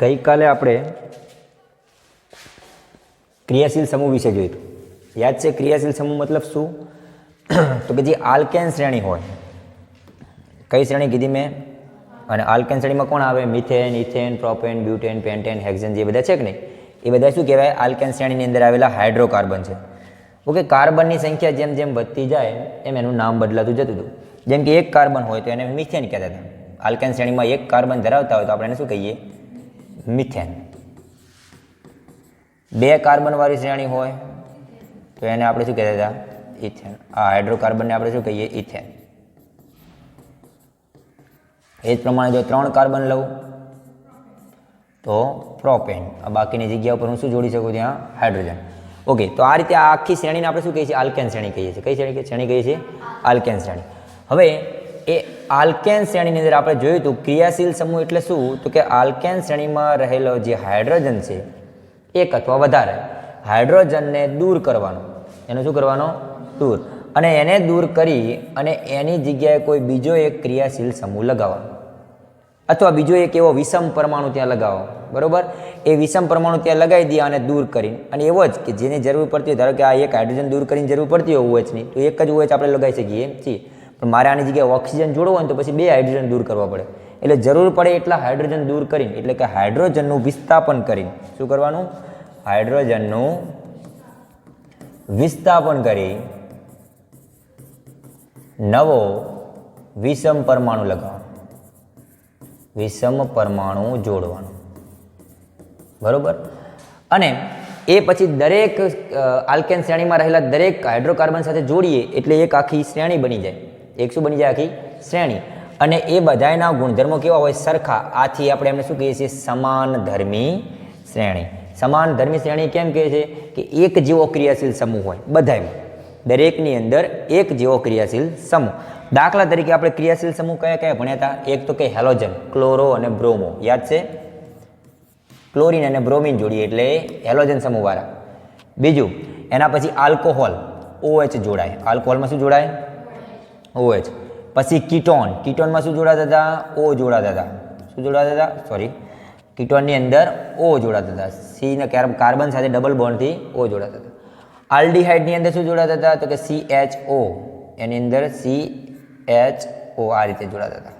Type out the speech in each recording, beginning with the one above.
ગઈકાલે આપણે ક્રિયાશીલ સમૂહ વિશે જોયું યાદ છે ક્રિયાશીલ સમૂહ મતલબ શું? તો કે જે આલ્કેન શ્રેણી હોય, કઈ શ્રેણી કીધી મેં? અને આલ્કેન શ્રેણીમાં કોણ આવે? Methane, ethane, propane, butane, pentane, hexane જે બધા છે કે નહીં? એ બધા શું કહેવાય? આલ્કેન શ્રેણીની અંદર આવેલા હાઇડ્રોકાર્બન છે. ઓકે, કાર્બનની સંખ્યા જેમ જેમ વધતી જાય, એમ એનું નામ બદલાતું જતું હતું. જેમ કે એક કાર્બન હોય તો એને મિથેન કહેતા હતા. આલ્કેન શ્રેણીમાં એક કાર્બન ધરાવતા હોય તો આપણે એને શું કહીએ? મિથેન. બે કાર્બનવાળી શ્રેણી હોય તો એને આપણે શું કહેતા હતા? ઇથેન. આ હાઇડ્રોકાર્બનને આપણે શું કહીએ? ઇથેન. એ જ પ્રમાણે જો ત્રણ કાર્બન લઉં તો પ્રોપેન. આ બાકીની જગ્યા ઉપર હું શું જોડી શકું? ત્યાં હાઇડ્રોજન. ઓકે, તો આ રીતે આ આખી શ્રેણીને આપણે શું કહીએ છીએ? આલ્કેન શ્રેણી કહીએ છીએ. કઈ શ્રેણી શ્રેણી કહીએ છીએ? આલ્કેન શ્રેણી. હવે એ આલ્કેન શ્રેણીની અંદર આપણે જોયું હતું, ક્રિયાશીલ સમૂહ એટલે શું? તો કે આલ્કેન શ્રેણીમાં રહેલો જે હાઇડ્રોજન છે, એક અથવા વધારે, હાઇડ્રોજનને દૂર કરવાનો. એનો શું કરવાનો? દૂર. અને એને દૂર કરી અને એની જગ્યાએ કોઈ બીજો એક ક્રિયાશીલ સમૂહ લગાવવાનો. અથવા બીજો એક એવો વિષમ પરમાણુ ત્યાં લગાવો. બરોબર? એ વિષમ પરમાણુ ત્યાં લગાવી દે અને દૂર કરીને. અને એવો જ કે જેની જરૂર પડતી હોય, ધારો કે આ એક હાઇડ્રોજન દૂર કરીને જરૂર પડતી હોય ઓએચની તો એક જ ઓએચ આપણે લગાવી શકીએ છીએ. પણ મારે આની જગ્યાએ ઓક્સિજન જોડવો હોય તો પછી બે હાઇડ્રોજન દૂર કરવા પડે. એટલે જરૂર પડે એટલા હાઇડ્રોજન દૂર કરીને, એટલે કે હાઇડ્રોજનનું વિસ્થાપન કરીને. શું કરવાનું? હાઇડ્રોજનનું વિસ્થાપન કરી નવો વિષમ પરમાણુ લગાવવાનો. વિષમ પરમાણુ જોડવાનો. બરોબર? અને એ પછી દરેક આલ્કેન શ્રેણીમાં રહેલા દરેક હાઇડ્રોકાર્બન સાથે જોડીએ એટલે એક આખી શ્રેણી બની જાય. એક શું બની જાય આખી? શ્રેણી. અને એ બધાયના ગુણધર્મો કેવા હોય? સરખા. આથી આપણે એમને શું કહીએ છીએ? સમાન ધર્મી શ્રેણી. સમાન ધર્મી શ્રેણી કેમ કહે છે? કે એક જેવો ક્રિયાશીલ સમૂહ હોય બધામાં દરેકની અંદર એક જેવો ક્રિયાશીલ સમૂહ. દાખલા તરીકે આપણે ક્રિયાશીલ સમૂહ કયા કયા ભણ્યા હતા? એક તો કે હેલોજન, ક્લોરો અને બ્રોમો. યાદ છે? ક્લોરીન અને બ્રોમિન જોડીએ એટલે હેલોજન સમૂહવાળા. બીજું, એના પછી આલ્કોહોલ, ઓએચ જોડાય. આલ્કોહોલમાં શું જોડાય? OH પછી કીટોન. કીટોનમાં શું જોડાતા હતા? ઓ જોડાતા હતા. શું જોડાતા હતા? સોરી કીટોનની અંદર ઓ જોડાતા હતા. સીને કાર્બન સાથે ડબલ બોન્ડથી ઓ જોડાતા હતા. આલ્ડીહાઇડની અંદર શું જોડાતા હતા? તો કે સી એચ ઓ એની અંદર સી એચ ઓ આ રીતે જોડાતા હતા.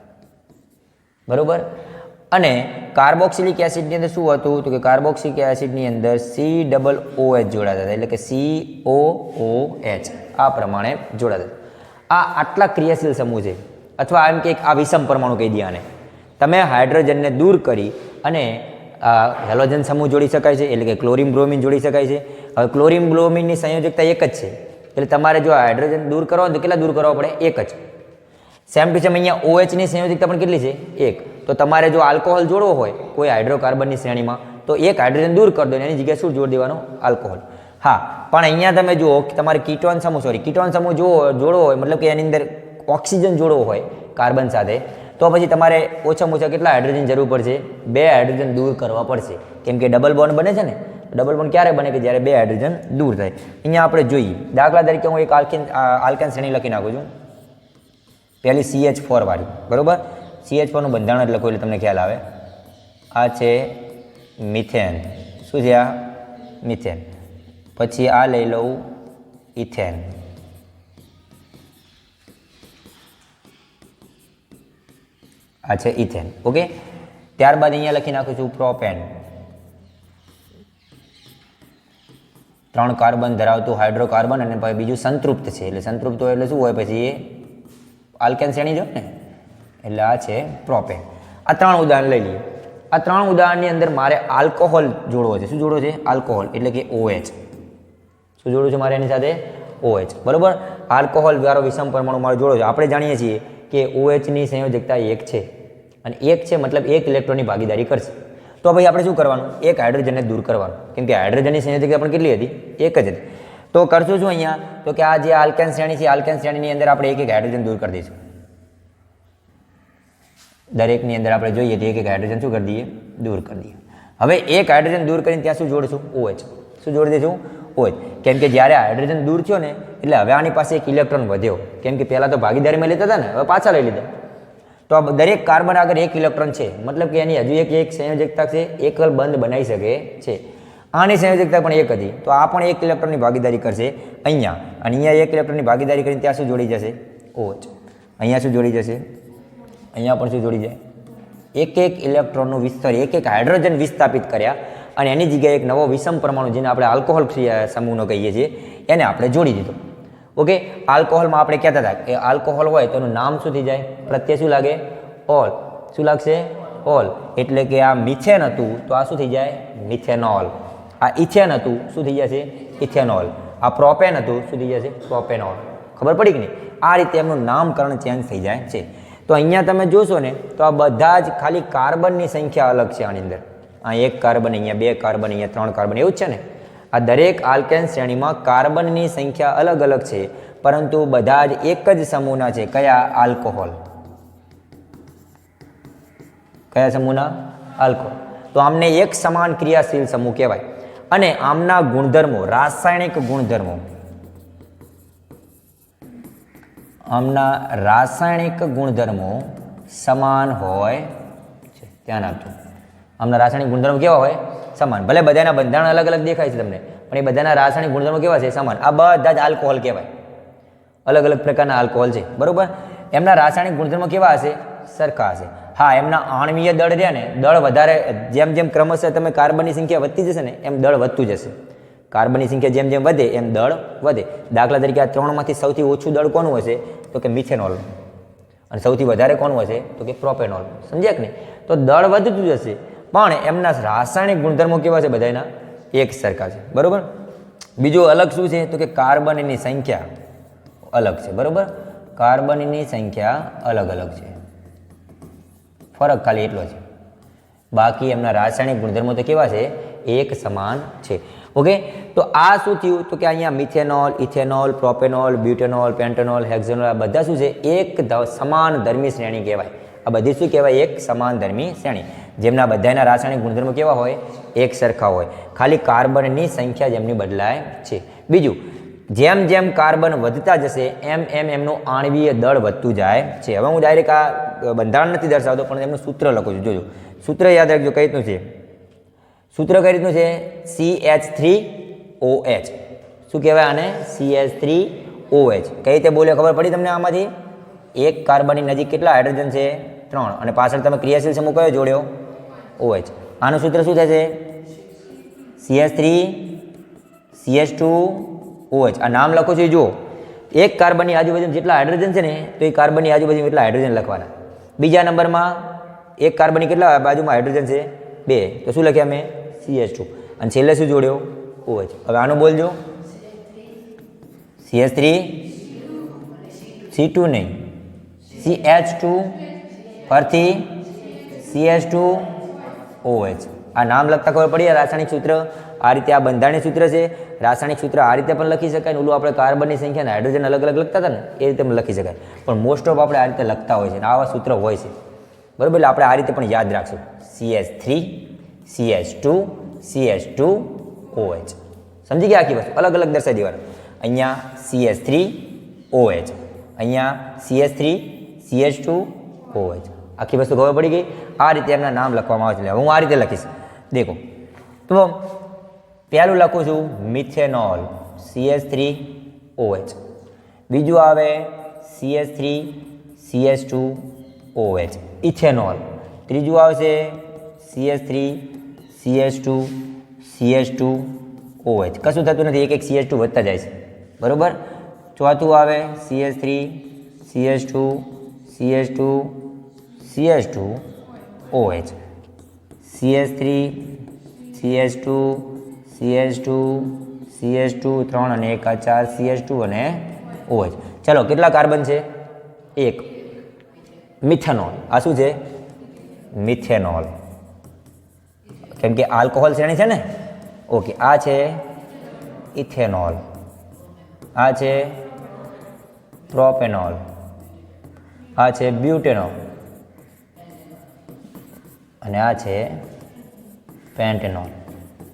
બરાબર? અને કાર્બોક્સિલિક એસિડની અંદર શું હતું? તો કે કાર્બોક્સિલિક એસિડની અંદર સી ડબલ ઓ એચ જોડાતા હતા. એટલે કે સી ઓ ઓ એચ આ પ્રમાણે જોડાતા હતા. આ આટલા ક્રિયાશીલ સમૂહ છે. અથવા એમ કે આ વિષમ પરમાણુ કહી દે તમે હાઇડ્રોજનને દૂર કરી અને હેલોજન સમૂહ જોડી શકાય છે, એટલે કે ક્લોરિન બ્રોમિન જોડી શકાય છે. હવે ક્લોરિન બ્રોમિનની સંયોજકતા એક જ છે. એટલે તમારે જો હાઇડ્રોજન દૂર કરવા તો કેટલા દૂર કરવા પડે? એક જ. સેમ ટુ સેમ અહીંયા ઓએચની સંયોજકતા પણ કેટલી છે? એક. તો તમારે જો આલ્કોહોલ જોડવો હોય કોઈ હાઇડ્રોકાર્બનની શ્રેણીમાં, તો એક હાઇડ્રોજન દૂર કરી દો એની જગ્યાએ શું જોડી દેવાનો? આલ્કોહોલ. હા, પણ અહીંયા તમે જુઓ તમારે કીટોન સમૂહ સોરી કીટોન સમૂહ જો જોડવો હોય, મતલબ કે એની અંદર ઓક્સિજન જોડવો હોય કાર્બન સાથે, તો પછી તમારે ઓછામાં ઓછા કેટલા હાઇડ્રોજન જરૂર પડશે? બે હાઇડ્રોજન દૂર કરવા પડશે. કેમ કે ડબલ બોન્ડ બને છે ને ડબલ બોન્ડ ક્યારે બને? કે જ્યારે બે હાઇડ્રોજન દૂર થાય. અહીંયા આપણે જોઈએ. દાખલા તરીકે હું એક આલ્કેન આલ્કેન શ્રેણી લખી નાખું છું. પહેલી સી એચ ફોર વાળી, બરાબર? સી એચ ફોરનું બંધારણ જ લખો એટલે તમને ખ્યાલ આવે. આ છે મિથેન. શું છે આ? મિથેન. પછી આ લઈ લઉં ઇથેન. આ છે ઇથેન. ઓકે? ત્યારબાદ અહીંયા લખી નાખું છું પ્રોપેન. ત્રણ કાર્બન ધરાવતું હાઇડ્રોકાર્બન અને પછી બીજું સંતૃપ્ત છે. એટલે સંતૃપ્ત હોય એટલે શું હોય? પછી એ આલ્કેન શ્રેણી જો ને એટલે આ છે પ્રોપેન. આ ત્રણ ઉદાહરણ લઈ લઈએ. આ ત્રણ ઉદાહરણની અંદર મારે આલ્કોહોલ જોડવો છે. શું જોડવો છે? આલ્કોહોલ. એટલે કે OH શું જોડું છું મારે એની સાથે ઓએચ બરાબર? આલ્કોહોલ વાળો વિષમ પરમાણુ મારો જોડો છે. આપણે જાણીએ છીએ કે OH ની સંયોજકતા એક છે. અને એક છે મતલબ એક ઇલેક્ટ્રોનની ભાગીદારી કરશે. તો ભાઈ આપણે શું કરવાનું? એક હાઇડ્રોજનને દૂર કરવાનું. કેમ કે હાઇડ્રોજનની સંયોજકતા પણ કેટલી હતી? એક જ હતી. તો કરશું શું અહીંયા? તો કે આ જે આલ્કેન શ્રેણી છે, આલ્કેન શ્રેણીની અંદર આપણે એક એક હાઇડ્રોજન દૂર કરી દઈશું. દરેકની અંદર આપણે જોઈએ તો એક એક હાઇડ્રોજન શું કરી દઈએ? દૂર કરી દઈએ. હવે એક હાઇડ્રોજન દૂર કરીને ત્યાં શું જોડીશું? ઓએચ શું જોડી દઈશું? OH કેમ કે જ્યારે હાઇડ્રોજન દૂર થયો ને, એટલે હવે આની પાસે એક ઇલેક્ટ્રોન વધ્યો. કેમ કે પહેલાં તો ભાગીદારીમાં લેતા હતા ને, હવે પાછા લઈ લીધા. તો આ દરેક કાર્બન આગળ એક ઇલેક્ટ્રોન છે. મતલબ કે એની હજુ એક એક સંયોજકતા છે એકલ બંધ બનાવી શકે છે. આની સંયોજકતા પણ એક હતી. તો આ પણ એક ઇલેક્ટ્રોનની ભાગીદારી કરશે અહીંયા. અને અહીંયા એક ઇલેક્ટ્રોનની ભાગીદારી કરીને ત્યાં શું જોડી જશે? ઓચ અહીંયા શું જોડી જશે? અહીંયા પણ શું જોડી જાય? એક એક ઇલેક્ટ્રોનનું વિસ્તર, એક એક હાઇડ્રોજન વિસ્થાપિત કર્યા. અને એની જગ્યાએ એક નવો વિષમ પરમાણુ જેને આપણે આલ્કોહોલ સમૂહનો કહીએ છીએ, એને આપણે જોડી દીધો. ઓકે આલ્કોહોલમાં આપણે કહેતા હતા કે આલ્કોહોલ હોય તો એનું નામ શું થઈ જાય? પ્રત્યે શું લાગે? ઓલ શું લાગશે? ઓલ એટલે કે આ મિથેન હતું તો આ શું થઈ જાય? મિથેનોલ આ ઇથેન હતું શું થઈ જશે? ઇથેનોલ આ પ્રોપેન હતું શું થઈ જશે? પ્રોપેનોલ ખબર પડી કે નહીં? આ રીતે એમનું નામકરણ ચેન્જ થઈ જાય છે. તો અહીંયા તમે જોશો ને, તો આ બધા જ ખાલી કાર્બનની સંખ્યા અલગ છે આની અંદર. આ એક કાર્બન, અહીંયા બે કાર્બન, અહીંયા ત્રણ કાર્બન, એવું છે ને? આ દરેક આલ્કેન શ્રેણીમાં કાર્બનની સંખ્યા અલગ અલગ છે, પરંતુ બધા જ એક જ સમૂહના છે. કયા? આલ્કોહોલ. કયા સમૂહના? આલ્કોહોલ. તો આમને એક સમાન ક્રિયાશીલ સમૂહ કહેવાય. અને આમના ગુણધર્મો, રાસાયણિક ગુણધર્મો. આમના રાસાયણિક ગુણધર્મો સમાન હોય છે. ધ્યાન આપજો. આમના રાસાયણિક ગુણધર્મો કેવા હોય? સમાન. ભલે બધાના બંધારણ અલગ અલગ દેખાય છે તમને, પણ એ બધાના રાસાયણિક ગુણધર્મો કેવા છે? સમાન. આ બધા જ આલ્કોહોલ કહેવાય. અલગ અલગ પ્રકારના આલ્કોહોલ છે. બરાબર? એમના રાસાયણિક ગુણધર્મો કેવા હશે? સરખા હશે. હા, એમના આણવીય દળ રહ્યા ને, દળ વધારે, જેમ જેમ ક્રમશઃ તમે કાર્બનની સંખ્યા વધતી જશે ને, એમ દળ વધતું જશે. કાર્બનની સંખ્યા જેમ જેમ વધે, એમ દળ વધે. દાખલા તરીકે આ ત્રણમાંથી સૌથી ઓછું દળ કોનું હશે? તો કે મિથેનોલ. અને સૌથી વધારે કોનું હશે? તો કે પ્રોપેનોલ. સમજ્યા કે નહીં? તો દળ વધતું જશે. પણ એમના રાસાયણિક ગુણધર્મો કેવા છે બધાના એક સરખા છે. બરાબર? બીજું અલગ શું છે? તો કે કાર્બનની સંખ્યા અલગ છે. બરાબર? કાર્બનની સંખ્યા અલગ અલગ છે. ફરક ખાલી એટલો છે. બાકી એમના રાસાયણિક ગુણધર્મો તો કેવા છે? એક સમાન છે. ઓકે? તો આ શું થયું? તો કે અહીંયા methanol, ethanol, propanol, butanol, pentanol, hexanol આ બધા શું છે? એક સમાન ધર્મી શ્રેણી કહેવાય. આ બધી શું કહેવાય? એક સમાન ધર્મી શ્રેણી. જેમના બધાના રાસાયણિક ગુણધર્મો કેવા હોય? એક સરખા હોય. ખાલી કાર્બનની સંખ્યા જેમની બદલાય છે. બીજું, જેમ જેમ કાર્બન વધતા જશે, એમ એમ એમનું આણવીય દળ વધતું જાય છે. હવે હું ડાયરેક્ટ આ બંધારણ નથી દર્શાવતો, પણ એમનું સૂત્ર લખું છું. જોજો. સૂત્ર યાદ રાખજો કઈ રીતનું છે? સૂત્ર કઈ રીતનું છે? C H three O H શું કહેવાય આને? C H three O H કઈ રીતે બોલ્યો ખબર પડી તમને આમાંથી? એક કાર્બનની નજીક કેટલા હાઇડ્રોજન છે? ત્રણ. અને પાછળ તમે ક્રિયાશીલ સમૂહ કયો જોડ્યો? ઓ એચ આનું સૂત્ર શું થશે? C H three C H two OH આ નામ લખો છો જુઓ. એક કાર્બનની આજુબાજુ જેટલા હાઇડ્રોજન છે ને, તો એ કાર્બનની આજુબાજુ એટલા હાઇડ્રોજન લખવાના. બીજા નંબરમાં એક કાર્બનની કેટલા બાજુમાં હાઇડ્રોજન છે? બે. તો શું લખ્યા મેં? સી એસ ટુ અને છેલ્લે શું જોડ્યો? ઓએચ હવે આનું બોલજો C H three C two નહીં. સી એચ ટુ ફરથી સી એચ ટુ ઓએચ આ નામ લખતા ખબર પડી રાસાયણિક સૂત્ર? આ રીતે આ બંધારણીય સૂત્ર છે. રાસાયણિક સૂત્ર આ રીતે પણ લખી શકાય ઓલું આપણે કાર્બનની સંખ્યા અને હાઇડ્રોજન અલગ અલગ લખતા હતા ને, એ રીતે પણ લખી શકાય. પણ મોસ્ટ ઓફ આપણે આ રીતે લખતા હોય છે અને આવા સૂત્ર હોય છે. બરાબર? એટલે આપણે આ રીતે પણ યાદ રાખશું. C H three C H two C H two OH સમજી ગયા આખી વસ્તુ? અલગ અલગ દર્શાવી દેવાનું. અહીંયા સી એચ થ્રી ઓએચ અહીંયા CS three C H two OH આખી વસ્તુ ખબર પડી ગઈ આ રીતે એમના નામ લખવામાં આવે છે હું આ રીતે લખીશ દેખો તો પહેલું લખું છું methanol C H three OH બીજું આવે CS three C H two OH ethanol ત્રીજું આવશે CS three C H two C H two OH કશું થતું નથી એક એક સી એચ ટુ વધતા જાય છે બરાબર ચોથું આવે CS three CS two C H two C H two OH. C H three C H two C H two C H two, ત્રણ અને એક, આ ચાર સી એસ ટુ અને ઓએચ. ચલો, કેટલા કાર્બન છે? એક. મિથેનોલ. આ શું છે? મિથેનોલ. કેમ કે આલ્કોહોલ શ્રેણી છે ને? ઓકે, આ છે ઇથેનોલ. આ છે પ્રોપેનોલ. આ છે બ્યુટેનોલ. અને આ છે પેન્ટેનોલ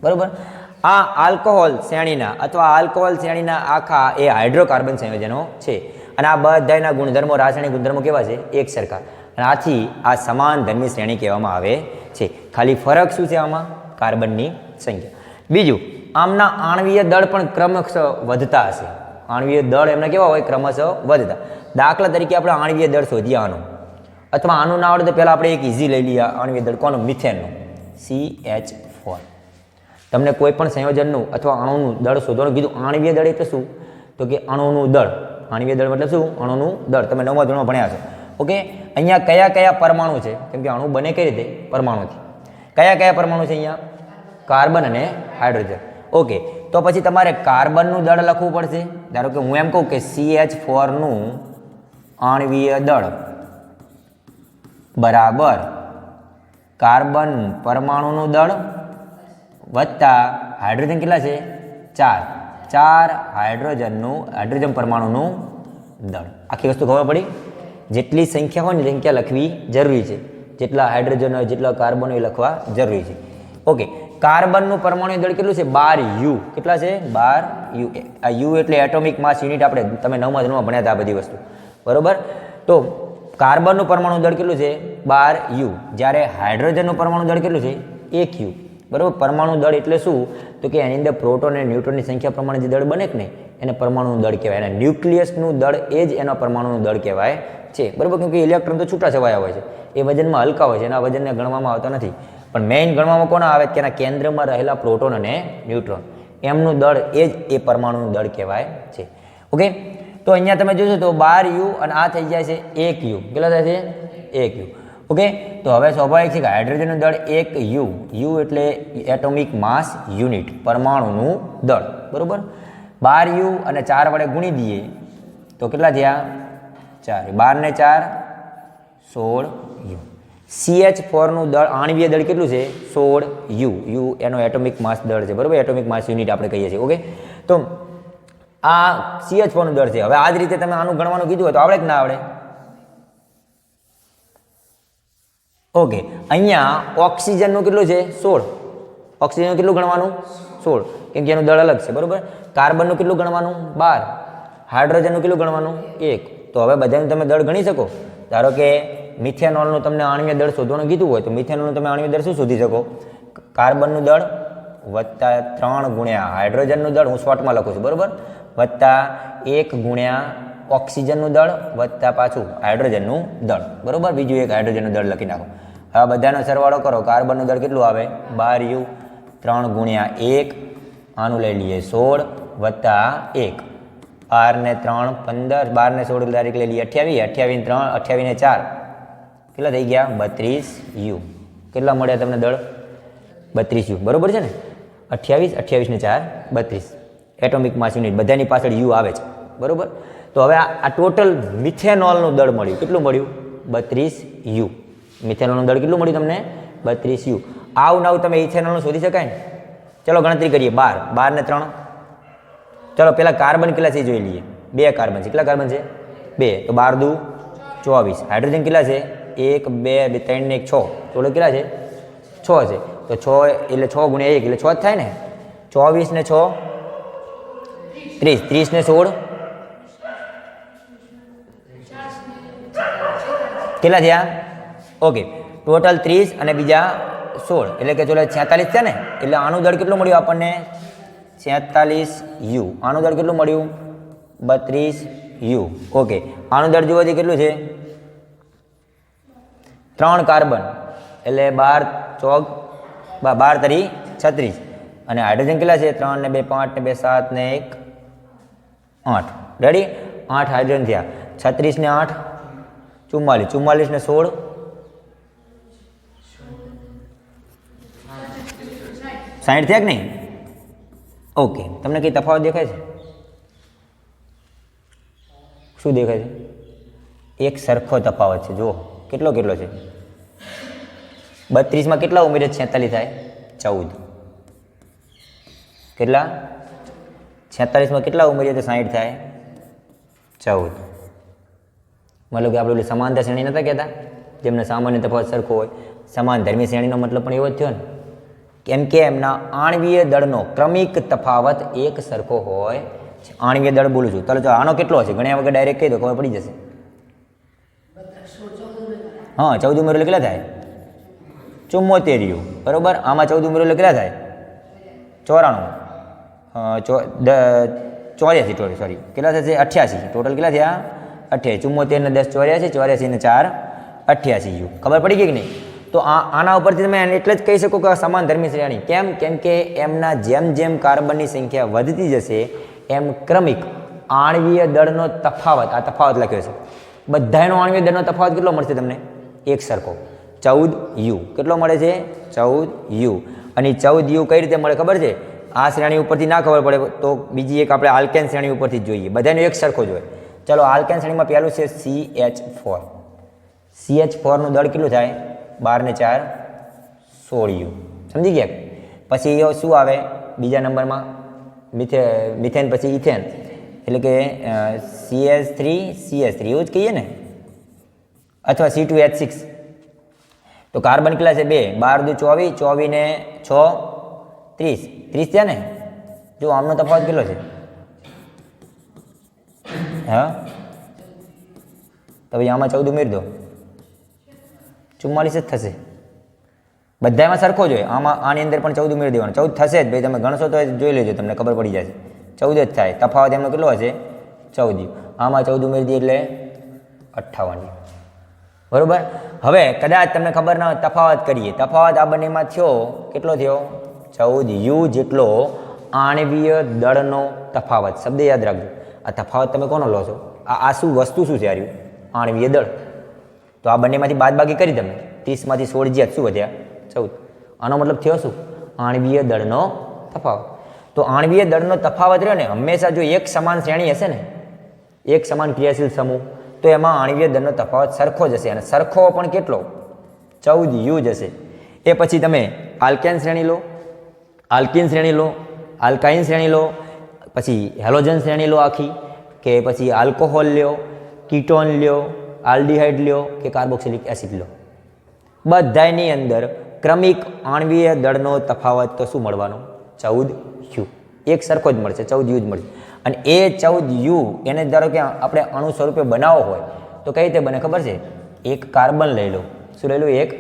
બરાબર? આ આલ્કોહોલ શ્રેણીના અથવા આલ્કોહોલ શ્રેણીના આખા એ હાઇડ્રોકાર્બન સંયોજનો છે. અને આ બધાના ગુણધર્મો, રાસાયણિક ગુણધર્મો કેવા છે? એક સરખા. અને આથી આ સમાન ધર્મી શ્રેણી કહેવામાં આવે છે. ખાલી ફરક શું છે આમાં? કાર્બનની સંખ્યા. બીજું, આમના આણવીય દળ પણ ક્રમશઃ વધતા હશે. આણવીય દળ એમના કેવા હોય? ક્રમશઃ વધતા. દાખલા તરીકે આપણે આણવીય દળ શોધીએ આનું. અથવા આનું ના આવડે તો પહેલાં આપણે એક ઇઝી લઈ લઈએ. આણવીય દળ કોનું મિથેનનું. સી એચ ફોર તમને કોઈ પણ સંયોજનનું અથવા અણુનું દળ શોધવાનું કીધું આણવીય દળ એટલે શું? તો કે અણુનું દળ. આણવીય દળ મતલબ શું? અણુનું દળ. તમે નવમા ધોરણમાં ભણ્યા છો. ઓકે? અહીંયા કયા કયા પરમાણુ છે? કેમ કે અણુ બને કઈ રીતે? પરમાણુથી. કયા કયા પરમાણુ છે અહીંયા? કાર્બન અને હાઇડ્રોજન. ઓકે? તો પછી તમારે કાર્બનનું દળ લખવું પડશે. ધારો કે હું એમ કહું કે સી એચ ફોરનું આણવીય દળ. બરાબર. કાર્બન પરમાણુનું દળ વત્તા હાઇડ્રોજન કેટલા છે? ચાર. ચાર હાઇડ્રોજનનું, હાઇડ્રોજન પરમાણુનું દળ. આખી વસ્તુ ખબર પડી? જેટલી સંખ્યા હોય ને સંખ્યા લખવી જરૂરી છે. જેટલા હાઇડ્રોજન હોય, જેટલા કાર્બન હોય લખવા જરૂરી છે. ઓકે. કાર્બનનું પરમાણુ દળ કેટલું છે? બાર યુ. કેટલા છે? બાર યુ. આ યુ એટલે એટોમિક માસ યુનિટ આપણે તમે નવમાં ધોરણમાં ભણ્યા હતા આ બધી વસ્તુ. બરોબર? તો કાર્બનનું પરમાણુ દળ કેટલું છે? બાર યુ. જ્યારે હાઇડ્રોજનનું પરમાણુ દળ કેટલું છે? એક યુ. બરાબર? પરમાણુ દળ એટલે શું? તો કે એની અંદર પ્રોટોન અને ન્યુટ્રોનની સંખ્યા પ્રમાણે જે દળ બને કે નહીં, એને પરમાણુનું દળ કહેવાય. અને ન્યુક્લિયસનું દળ એ જ એના પરમાણુનું દળ કહેવાય છે. બરાબર? કેમ કે ઇલેક્ટ્રોન તો છૂટા છવાયા હોય છે. એ વજનમાં હલકા હોય છે. એના વજનને ગણવામાં આવતા નથી. પણ મેઇન ગણવામાં કોના આવે? કે એના કેન્દ્રમાં રહેલા પ્રોટોન અને ન્યુટ્રોન. એમનું દળ એ જ એ પરમાણુનું દળ કહેવાય છે. ઓકે? તો અહીંયા તમે જોશો તો બાર યુ અને આ થઈ જાય છે એક યુ. કેટલા થાય છે? એક યુ. ઓકે? તો હવે સ્વાભાવિક છે કે હાઇડ્રોજનનું દળ એક યુ. યુ એટલે એટોમિક માસ યુનિટ, પરમાણુનું દળ. બરાબર? બાર યુ અને ચાર વડે ગુણી દઈએ તો કેટલા થયા? ચાર. બાર ને ચાર, સોળ યુ. સીએચ ફોરનું દળ, આણવીય દળ કેટલું છે? સોળ યુ. યુ એનો એટોમિક માસ દળ છે. બરાબર? એટોમિક માસ યુનિટ આપણે કહીએ છીએ. ઓકે? તો આ સીએચ ફોરનું દળ છે. હવે આ જ રીતે તમે આનું ગણવાનું કીધું હોય તો આવડે કે ના આવડે? ઓકે, અહીંયા ઓક્સિજનનું કેટલું છે? સોળ. ઓક્સિજનનું કેટલું ગણવાનું? સોળ. કેમ કે એનું દળ અલગ છે, બરાબર? કાર્બનનું કેટલું ગણવાનું? બાર. હાઇડ્રોજનનું કેટલું ગણવાનું? એક. તો હવે બધાનું તમે દળ ગણી શકો. ધારો કે મિથેનોલનું તમને આણ્વીય દળ શોધવાનું કીધું હોય, તો મિથેનોલનું તમે આણ્વીય દળ શું શોધી શકો? કાર્બનનું દળ વત્તા ત્રણ ગુણ્યા હાઇડ્રોજનનું દળ હું શોર્ટમાં લખું છું, બરોબર? વત્તા એક ગુણ્યા ઓક્સિજનનું દળ વત્તા પાછું હાઇડ્રોજનનું દળ. બરાબર? બીજું એક હાઇડ્રોજનનું દળ લખી નાખો. હવે બધાનો સરવાળો કરો. કાર્બનનું દળ કેટલું આવે? બાર યુ ત્રણ ગુણ્યા એક. આનું લઈ લઈએ સોળ વત્તા એક. બાર ને ત્રણ પંદર. બાર ને સોળ તારીખ લઈ લઈએ અઠ્યાવીસ. અઠ્યાવીસ ત્રણ અઠ્યાવીસ ને ચાર. કેટલા થઈ ગયા? બત્રીસ યુ કેટલા મળ્યા તમને દળ? બત્રીસ યુ બરાબર છે ને? અઠ્યાવીસ અઠ્યાવીસ ને ચાર, બત્રીસ. એટોમિક માસ યુનિટ, બધાની પાછળ યુ આવે છે. બરાબર? તો હવે આ ટોટલ મિથેનોલનું દળ મળ્યું. કેટલું મળ્યું? બત્રીસ યુ. મિથેનોલનું દળ કેટલું મળ્યું તમને? બત્રીસ યુ. આવું નવું તમે ઇથેનોલનું શોધી શકાય ને? ચલો ગણતરી કરીએ. બાર. બાર ને ત્રણ. ચલો પહેલાં કાર્બન કેટલા છે જોઈ લઈએ. બે કાર્બન છે. કેટલા કાર્બન છે? બે. તો બાર દુ ચોવીસ. હાઇડ્રોજન કેટલા છે? એક, બે બે, ત્રણ ને એક, છ. ટોટલ કેટલા છે? છ છે. તો છ એટલે છ ગુણ્યા એક એટલે છ જ થાય ને? ચોવીસ ને છ ત્રીસ ત્રીસ ને સોળ? કેટલા થયા? ઓકે, ટોટલ ત્રીસ અને બીજા સોળ. એટલે કે ચલો છેતાલીસ છે ને? એટલે આનું દળ કેટલું મળ્યું આપણને? છેતાલીસ યુ. આનું દળ કેટલું મળ્યું? બત્રીસ યુ. ઓકે, આનું દળ જુઓ કેટલું છે? ત્રણ કાર્બન. એટલે બાર ચોક બાર તરી છત્રીસ. અને હાઇડ્રોજન કેટલા છે? ત્રણ ને બે, પાંચ ને બે, સાત ને એક. આઠ. રેડી આઠ હાઇડ્રોજન થયા. છત્રીસ ને આઠ, ચુમ્માલીસ. ચુમ્માલીસ ને સોળ? સાઠ થયા કે નહીં? ઓકે તમને કંઈ તફાવત દેખાય છે? શું દેખાય છે? એક સરખો તફાવત છે. જુઓ. કેટલો કેટલો છે? બત્રીસમાં કેટલા ઉમેરે? છેતાલીસ થાય. ચૌદ. કેટલા? છેતાલીસમાં કેટલા ઉમેરીએ તો સાહીઠ થાય? ચૌદ. મતલબ કે આપણે સમાનતા શ્રેણી નહોતા કહેતા? જેમને સામાન્ય તફાવત સરખો હોય. સમાન ધર્મી શ્રેણીનો મતલબ પણ એવો જ થયો ને. કેમ કે એમના આણવીય દળનો ક્રમિક તફાવત એક સરખો હોય. છે આણવીય દળ બોલું છું. જો આનો કેટલો હશે? ગણ્યા વગર ડાયરેક્ટ કહી દો, ખબર પડી જશે. હા, ચૌદ ઉમેરો કેટલા થાય? ચુમ્મોતેર બરોબર? આમાં ચૌદ ઉમેરો કેટલા થાય? ચોરાણું. ચોર્યાસી ટોટલ સોરી કેટલા થશે? અઠ્યાસી. ટોટલ કેટલા થયા? અઠ્યાસી. ચુમ્મોતેર ને દસ ચોર્યાસી ચોર્યાસી ને ચાર, અઠ્યાસી યુ. ખબર પડી ગઈ કે નહીં? તો આ, આના ઉપરથી તમે એટલે જ કહી શકો કે સમાન ધર્મી શ્રેણી. કેમ? કેમ કે એમના જેમ જેમ કાર્બનની સંખ્યા વધતી જશે, એમ ક્રમિક આણવીય દળનો તફાવત, આ તફાવત લખ્યો છે. બધાનો આણવીય દળનો તફાવત કેટલો મળશે તમને? એક સરખો. ચૌદ યુ. કેટલો મળે છે? ચૌદ યુ. અને ચૌદ યુ કઈ રીતે મળે ખબર છે? આ શ્રેણી ઉપરથી ના ખબર પડે, તો બીજી એક આપણે આલ્કેન શ્રેણી ઉપરથી જ જોઈએ. બધાનો એક સરખો જોઈએ ચલો, આલ્કેન શ્રેણીમાં પહેલું છે C H four C H ફોરનું દળ કેટલું થાય? બાર ને ચાર સોળ યુ સમજી ગયા? પછી એ શું આવે? બીજા નંબરમાં મિથે, મિથેન પછી ઇથેન. એટલે કે C H three C H three એવું જ કહીએ ને? અથવા સી ટુ એચ સિક્સ તો કાર્બન કેટલા છે? બે. બાર દુ ચોવીસ ચોવીસ ને છ ત્રીસ. ત્રીસ થયા ને? જો આમનો તફાવત કેટલો છે? હા? તો ભાઈ આમાં ચૌદ ઉમેરી દો. ચુમ્માલીસ જ થશે. બધામાં સરખો જોઈએ આમાં આની અંદર પણ ચૌદ ઉમેરી દેવાનું. ચૌદ થશે જ. ભાઈ તમે ગણશો તો જોઈ લેજો. તમને ખબર પડી જશે. ચૌદ જ થાય. તફાવત એમનો કેટલો હશે? ચૌદ. આમાં ચૌદ ઉમેરી દઈએ એટલે અઠ્ઠાવન. બરોબર? હવે કદાચ તમને ખબર ના તફાવત કરીએ. તફાવત આ બંનેમાં થયો. કેટલો થયો? ચૌદ યુ જેટલો આણવીય દળનો તફાવત. શબ્દ યાદ રાખજો. આ તફાવત તમે કોનો લો છો? આ આ શું વસ્તુ શું છે આ રહ્યું આણવીય દળ. તો આ બંનેમાંથી બાદબાકી કરી તમે. ત્રીસમાંથી સોળ જ્યાં શું વધ્યા? ચૌદ. આનો મતલબ થયો શું? આણવીય દળનો તફાવત. તો આણવીય દળનો તફાવત રહ્યો ને, હંમેશા જો એક સમાન શ્રેણી હશે ને, એક સમાન ક્રિયાશીલ સમૂહ, તો એમાં આણવીય દળનો તફાવત સરખો જ હશે અને સરખો પણ કેટલો? ચૌદ યુ જ હશે. એ પછી તમે આલ્કેન શ્રેણી લો. આલ્કિન શ્રેણી લો, આલ્કાઇન શ્રેણી લો, પછી હેલોજન શ્રેણી લો આખી, કે પછી આલ્કોહોલ લ્યો, કીટોન લ્યો, આલ્ડીહાઇડ લ્યો, કે કાર્બોક્સિલિક એસિડ લો. બધાયની અંદર ક્રમિક આણવીય દળનો તફાવત તો શું મળવાનો? ચૌદ યુ. એક સરખો જ મળશે, ચૌદ યુ જ મળશે. અને એ ચૌદ યુ એને ધારો કે આપણે અણુ સ્વરૂપે બનાવવો હોય, તો કઈ રીતે બને ખબર છે? એક કાર્બન લઈ લો. શું લઈ લો? એક?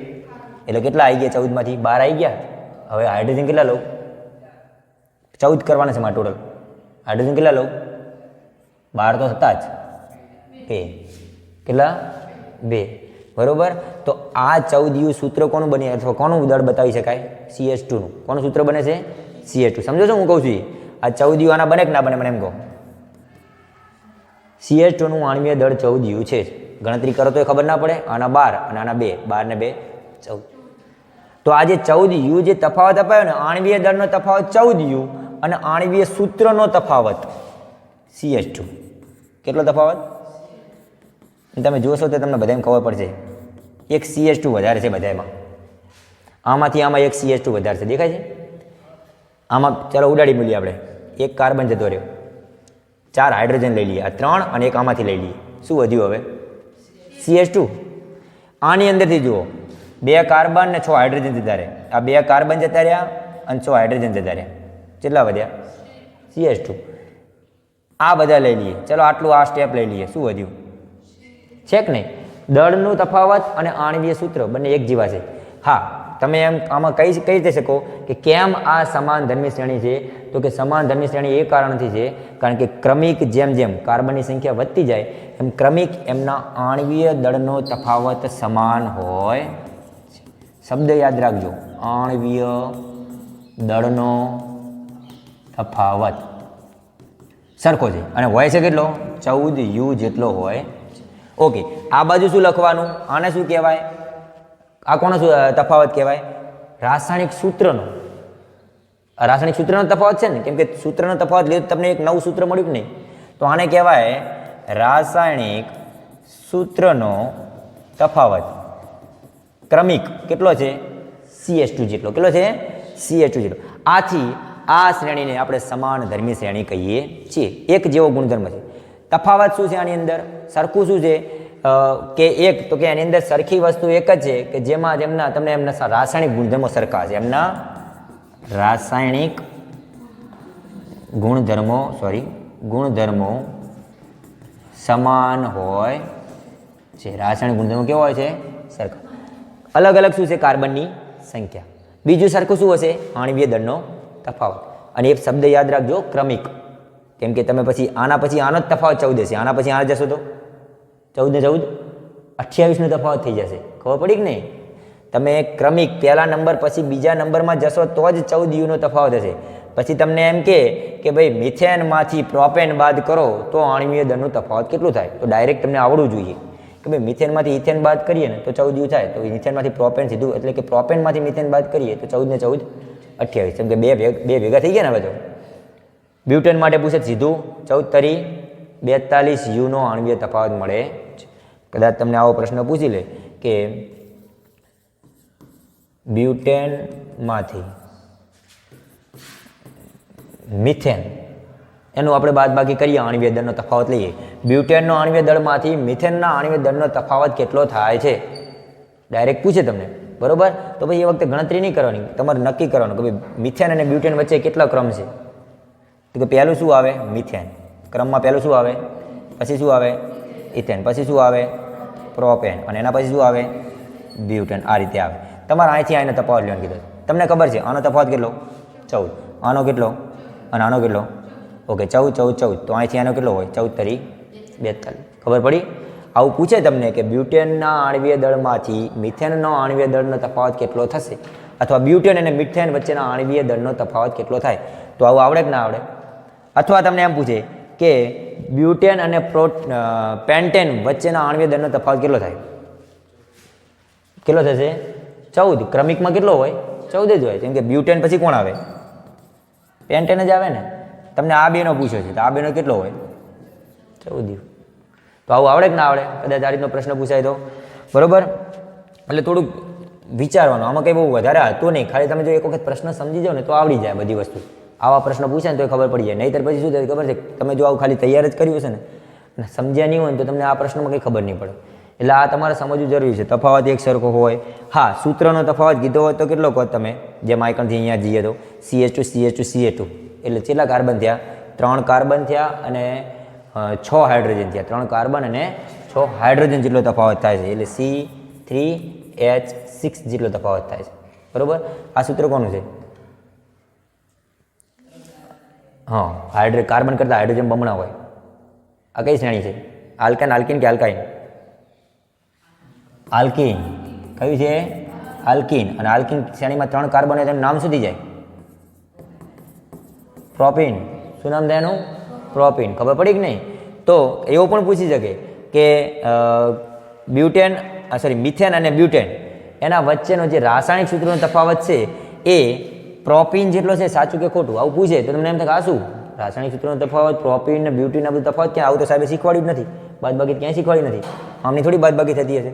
એટલે કેટલા આવી ગયા ચૌદમાંથી? બાર આવી ગયા? હવે હાઇડ્રોજન કેટલા લઉં? ચૌદ કરવાના છે મારે ટોટલ હાઇડ્રોજન કેટલા લઉં? બાર તો હતા જ. બે કેટલા? બે. બરોબર? તો આ ચૌદ યુ સૂત્ર કોનું બને? અથવા કોનું દળ બતાવી શકાય? સીએસ ટુનું કોનું સૂત્ર બને છે? સીએસ ટુ સમજો છો હું કહું છું આ ચૌદ યુ આના બને કે ના બને મને એમ કહો? સીએસ ટુનું આણવીય દળ ચૌદ યુ છે ગણતરી કરો તો એ ખબર ના પડે. આના બાર અને આના બે. બાર ને બે, ચૌદ. તો આ જે ચૌદ યુ જે તફાવત અપાયો ને, આણવીય દળનો તફાવત ચૌદ યુ અને આણવીય સૂત્રનો તફાવત. સીએચ ટુ કેટલો તફાવત? તમે જોશો તો તમને બધાને ખબર પડશે. એક સીએચ ટુ વધારે છે બધામાં આમાંથી આમાં એક સીએચ ટુ વધારે છે. દેખાય છે? આમાં ચાલો ઉડાડી મૂલીએ આપણે. એક કાર્બન જતો રહ્યો. ચાર હાઇડ્રોજન લઈ લઈએ. આ ત્રણ અને એક આમાંથી લઈ લઈએ. શું વધ્યું હવે? સીએચ ટુ આની અંદરથી જુઓ. બે કાર્બન ને છ હાઇડ્રોજન જતા રહે. આ બે કાર્બન જતા રહ્યા અને છ હાઇડ્રોજન જતા રહ્યા. કેટલા વધ્યા? CH two. આ બધા લઈ લઈએ. ચલો આટલું આ સ્ટેપ લઈ લઈએ. શું વધ્યું? છે કે નહીં. દળનું તફાવત અને આણવીય સૂત્ર બંને એક જેવા છે. હા, તમે એમ આમાં કઈ કઈ રીતે શકો કે કેમ આ સમાન ધર્મી શ્રેણી છે? તો કે સમાન ધર્મી શ્રેણી એ કારણથી છે, કારણ કે ક્રમિક જેમ જેમ કાર્બનની સંખ્યા વધતી જાય, એમ ક્રમિક એમના આણવીય દળનો તફાવત સમાન હોય. શબ્દ યાદ રાખજો. આણવીય દળનો તફાવત સરખો છે અને હોય છે કેટલો? ચૌદ યુ જેટલો હોય. ઓકે આ બાજુ શું લખવાનું? આને શું કહેવાય? આ કોનો તફાવત કહેવાય? રાસાયણિક સૂત્રનો. રાસાયણિક સૂત્રનો તફાવત છે ને? કેમ કે સૂત્રનો તફાવત લીધો તમને એક નવું સૂત્ર મળ્યું કે નહીં? તો આને કહેવાય રાસાયણિક સૂત્રનો તફાવત. ક્રમિક. કેટલો છે? સીએસ ટુ જેટલો. કેટલો છે? સીએસ ટુ જેટલો. આથી આ શ્રેણીને આપણે સમાન ધર્મી શ્રેણી કહીએ છીએ. એક જેવો ગુણધર્મ છે. તફાવત શું છે આની અંદર? સરખું શું છે? કે એક, તો કે એની અંદર સરખી વસ્તુ એક જ છે કે જેમાં જેમના, તમને એમના રાસાયણિક ગુણધર્મો સરખા છે. એમના રાસાયણિક ગુણધર્મો સોરી ગુણધર્મો સમાન હોય છે. રાસાયણિક ગુણધર્મો કેવો હોય છે? સરખા. અલગ અલગ શું છે? કાર્બનની સંખ્યા. બીજું સરખું શું હશે? આણવીય દળનો તફાવત. અને એક શબ્દ યાદ રાખજો, ક્રમિક. કેમ કે તમે પછી આના પછી આનો જ તફાવત ચૌદ હશે આના પછી આના જશો તો? ચૌદ ને ચૌદ? અઠ્યાવીસનો તફાવત થઈ જશે. ખબર પડી કે નહીં? તમે ક્રમિક, પહેલા નંબર પછી બીજા નંબરમાં જશો તો જ ચૌદ યુનો તફાવત હશે. પછી તમને એમ કે કે ભાઈ મિથેનમાંથી પ્રોપેન બાદ કરો તો આણવીય દળનું તફાવત કેટલું થાય? તો ડાયરેક્ટ તમને આવડવું જોઈએ. કે ભાઈ મિથેનમાંથી ઇથેન બાદ કરીએ ને તો ચૌદ યુ થાય. તો મિથેનમાંથી પ્રોપેન સીધું, એટલે કે પ્રોપેનમાંથી મિથેન બાદ કરીએ તો ચૌદ ને ચૌદ અઠ્યાવીસ. કેમ કે બે બે ભેગા થઈ ગયા ને હવે તો. બ્યુટેન માટે પૂછે સીધું? ચૌદ તરી? બેતાલીસ યુનો આણવીય તફાવત મળે. છે કદાચ તમને આવો પ્રશ્ન પૂછી લે કે બ્યુટેનમાંથી મિથેન, એનું આપણે બાદબાકી કરીએ, આણવીય દળનો તફાવત લઈએ. બ્યુટેનનો આણવીય દળમાંથી મિથેનના આણવીય દળનો તફાવત કેટલો થાય છે? ડાયરેક્ટ પૂછે તમને. બરોબર? તો ભાઈ એ વખતે ગણતરી નહીં કરવાની. તમારે નક્કી કરવાનું કે ભાઈ મિથેન અને બ્યુટેન વચ્ચે કેટલો ક્રમ છે? તો કે પહેલું શું આવે? મિથેન. ક્રમમાં પહેલું શું આવે? પછી શું આવે? ઇથેન. પછી શું આવે? પ્રોપેન. અને એના પછી શું આવે? બ્યુટેન. આ રીતે આવે. તમારે અહીંથી આને તફાવત લેવાનું કીધું. તમને ખબર છે, આનો તફાવત કેટલો? ચૌદ. આનો કેટલો? અને આનો કેટલો? ઓકે, ચૌદ ચૌદ ચૌદ. તો અહીંથી આનો કેટલો હોય? ચૌદ તરી બેતાલીસ. ખબર પડી? આવું પૂછે તમને કે બ્યુટેનના આણવીય દળમાંથી મિથેનનો આણવીય દળનો તફાવત કેટલો થશે? અથવા બ્યુટેન અને મિથેન વચ્ચેના આણવીય દળનો તફાવત કેટલો થાય? તો આવું આવડે કે ના આવડે? અથવા તમને એમ પૂછે કે બ્યુટેન અને પ્રો પેન્ટેન વચ્ચેના આણવીય દળનો તફાવત કેટલો થાય? કેટલો થશે? ચૌદ. ક્રમિકમાં કેટલો હોય? ચૌદ જ હોય. કેમ કે બ્યુટેન પછી કોણ આવે? પેન્ટેન જ આવે ને? તમને આ બેનો પૂછ્યો છે. તો આ બેનો કેટલો હોય? ચૌદ. તો આવું આવડે કે ના આવડે? કદાચ આ રીતનો પ્રશ્ન પૂછાય તો. બરોબર? એટલે થોડુંક વિચારવાનું. આમાં કંઈ બહુ વધારે હતું નહીં. ખાલી તમે જો એક વખત પ્રશ્ન સમજી જાઓ ને તો આવડી જાય બધી વસ્તુ. આવા પ્રશ્ન પૂછાય ને તો ખબર પડી જાય. નહીંતર પછી શું થાય ખબર છે? તમે જો આવું ખાલી તૈયાર જ કર્યું હશે ને, અને સમજ્યા નહીં હોય ને તો તમને આ પ્રશ્નમાં કંઈ ખબર નહીં પડે. એટલે આ તમારે સમજવું જરૂરી છે. તફાવત એક સરખો હોય. હા, સૂત્રનો તફાવત કીધો હોય તો કેટલો કહો તમે? જેમ આઇકનથી અહીંયા જઈએ તો. C H two C H two CA two એટલે કેટલા કાર્બન થયા? ત્રણ કાર્બન થયા અને છ હાઇડ્રોજન થયા. ત્રણ કાર્બન અને છ હાઇડ્રોજન જેટલો તફાવત થાય છે. એટલે સી થ્રી એચ સિક્સ જેટલો તફાવત થાય છે. બરાબર? આ સૂત્ર કોનું છે? હા, હાઇડ્રો, કાર્બન કરતાં હાઇડ્રોજન બમણા હોય. આ કઈ શ્રેણી છે? આલ્કાઇન આલ્કિન કે આલ્કાઇન? આલ્કિન. કયું છે? આલ્કિન. અને આલ્કિન શ્રેણીમાં ત્રણ કાર્બન હોય તેનું નામ સુધી જાય? પ્રોપીન. શું નામ થાય એનું? પ્રોપીન, ખબર પડી કે નહીં? તો એવું પણ પૂછી શકે કે બ્યુટેન સોરી મિથેન અને બ્યુટેન, એના વચ્ચેનો જે રાસાયણિક સૂત્રનો તફાવત છે, એ પ્રોપિન જેટલો છે સાચું કે ખોટું? આવું પૂછે તો તમને એમ થાય આ શું? રાસાયણિક સૂત્રનો તફાવત, પ્રોપીન ને બ્યુટીન બધું તફાવત ક્યાં? આવું તો સાહેબે શીખવાડ્યું નથી. બાદબાકી ક્યાંય શીખવાડ્યું નથી. આમની થોડી બાદબાકી થતી હશે.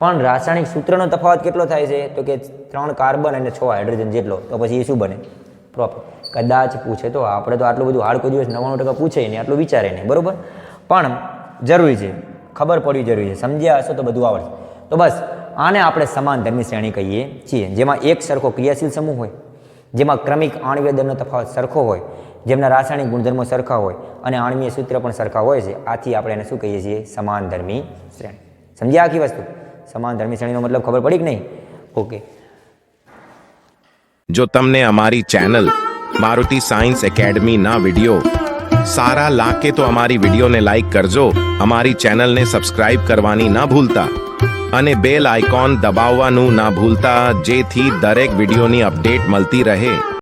પણ રાસાયણિક સૂત્રનો તફાવત કેટલો થાય છે? તો કે ત્રણ કાર્બન અને છ હાઇડ્રોજન જેટલો. તો પછી એ શું બને? પ્રોપર કદાચ પૂછે તો આપણે તો આટલું બધું હાડ કોઈ દિવસ નવ્વાણું ટકા પૂછે નહીં, આટલું વિચારે નહીં, બરાબર? પણ જરૂરી છે, ખબર પડવી જરૂરી છે, સમજ્યા હશો તો બધું આવડશે. તો બસ, આને આપણે સમાન ધર્મી શ્રેણી કહીએ છીએ, જેમાં એક સરખો ક્રિયાશીલ સમૂહ હોય, જેમાં ક્રમિક આણવીય દરનો તફાવત સરખો હોય, જેમના રાસાયણિક ગુણધર્મો સરખા હોય અને આણવીય સૂત્ર પણ સરખા હોય છે, આથી આપણે એને શું કહીએ છીએ? સમાન ધર્મી શ્રેણી. સમજ્યા આખી વસ્તુ? સમાન ધર્મી શ્રેણીનો મતલબ ખબર પડી કે નહીં? ઓકે જો તમને અમારી ચેનલ મારુતિ સાયન્સ એકેડમીના વિડિયો. સારા લાગે તો અમારી વિડીયોને લાઈક કરજો, અમારી ચેનલને સબસ્ક્રાઇબ કરવાની ના ભૂલતા. અને બેલ આઇકોન દબાવવાનું ના ભૂલતા, જેથી દરેક વિડીયોની અપડેટ મળતી રહે.